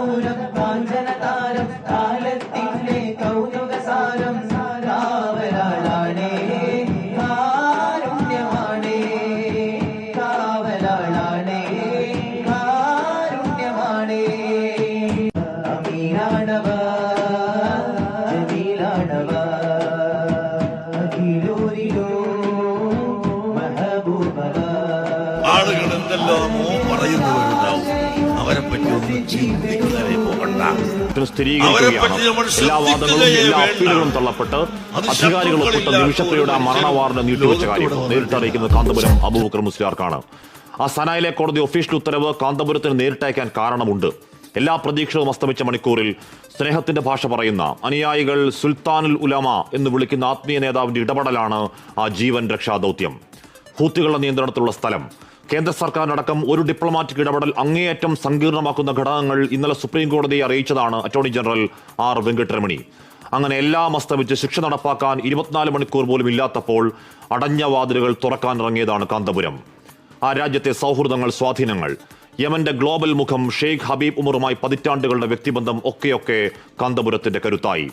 കാന്തപുരം കാഞ്ചനതാരം കാലത്തിന്റെ കൗതുകസാരം. കാവലാളാണേ കാരുണ്യമാണേ. കാവലാളാണേ കാരുണ്യമാണേ. അമീനാണവ ജമീലാണവ അഖിലൂരിലോ മെഹബൂബവ ആളുകൾ എന്തെല്ലാമോ പറയുന്നവരുണ്ടാവും അവരെ പറ്റി ഒന്നും ചിന്തിക്കുന്നതിനെ പോകണ്ട. എല്ലാ വാദങ്ങളും എല്ലാ. അപ്പീലുകളും തള്ളപ്പെട്ട് അധികാരികൾ ഒപ്പിട്ട നിമിഷപ്രിയുടെ മരണ വാർഡ് നീട്ടിവെച്ച കാര്യം ലോകത്തോട് കാന്തപുരം അബൂബക്കർ മുസ്ലിയാർക്കാണ്. ആ സനായിലെ കോടതി ഒഫീഷ്യൽ ഉത്തരവ് കാന്തപുരത്തിന് നേരിട്ടയക്കാൻ കാരണമുണ്ട്. എല്ലാ പ്രതീക്ഷകളും അസ്തമിച്ച മണിക്കൂറിൽ സ്നേഹത്തിന്റെ ഭാഷ പറയുന്ന അനുയായികൾ സുൽത്താനുൽ ഉലമ എന്ന് വിളിക്കുന്ന ആത്മീയ നേതാവിന്റെ ഇടപെടലാണ് ആ ജീവൻ രക്ഷാ ദൗത്യം ഹൂത്തുകളുടെ നിയന്ത്രണത്തിലുള്ള സ്ഥലം കേന്ദ്ര സർക്കാരിനടക്കം ഒരു ഡിപ്ലോമാറ്റിക് ഇടപെടൽ അങ്ങേയറ്റം സങ്കീർണമാക്കുന്ന ഘടകങ്ങൾ ഇന്നലെ സുപ്രീം കോടതിയെ അറിയിച്ചതാണ് അറ്റോർണി ജനറൽ ആർ വെങ്കട്ടരമണി. അങ്ങനെ എല്ലാം അസ്തമിച്ച് ശിക്ഷ നടപ്പാക്കാൻ ഇരുപത്തിനാല് മണിക്കൂർ പോലും ഇല്ലാത്തപ്പോൾ അടഞ്ഞ വാതിലുകൾ തുറക്കാൻ ഇറങ്ങിയതാണ് കാന്തപുരം. ആ രാജ്യത്തെ സൗഹൃദങ്ങൾ സ്വാധീനങ്ങൾ. യമന്റെ ഗ്ലോബൽ മുഖം ഷെയ്ഖ് ഹബീബ് ഉമറുമായി പതിറ്റാണ്ടുകളുടെ വ്യക്തിബന്ധം ഒക്കെയൊക്കെ കാന്തപുരത്തിന്റെ കരുത്തായി.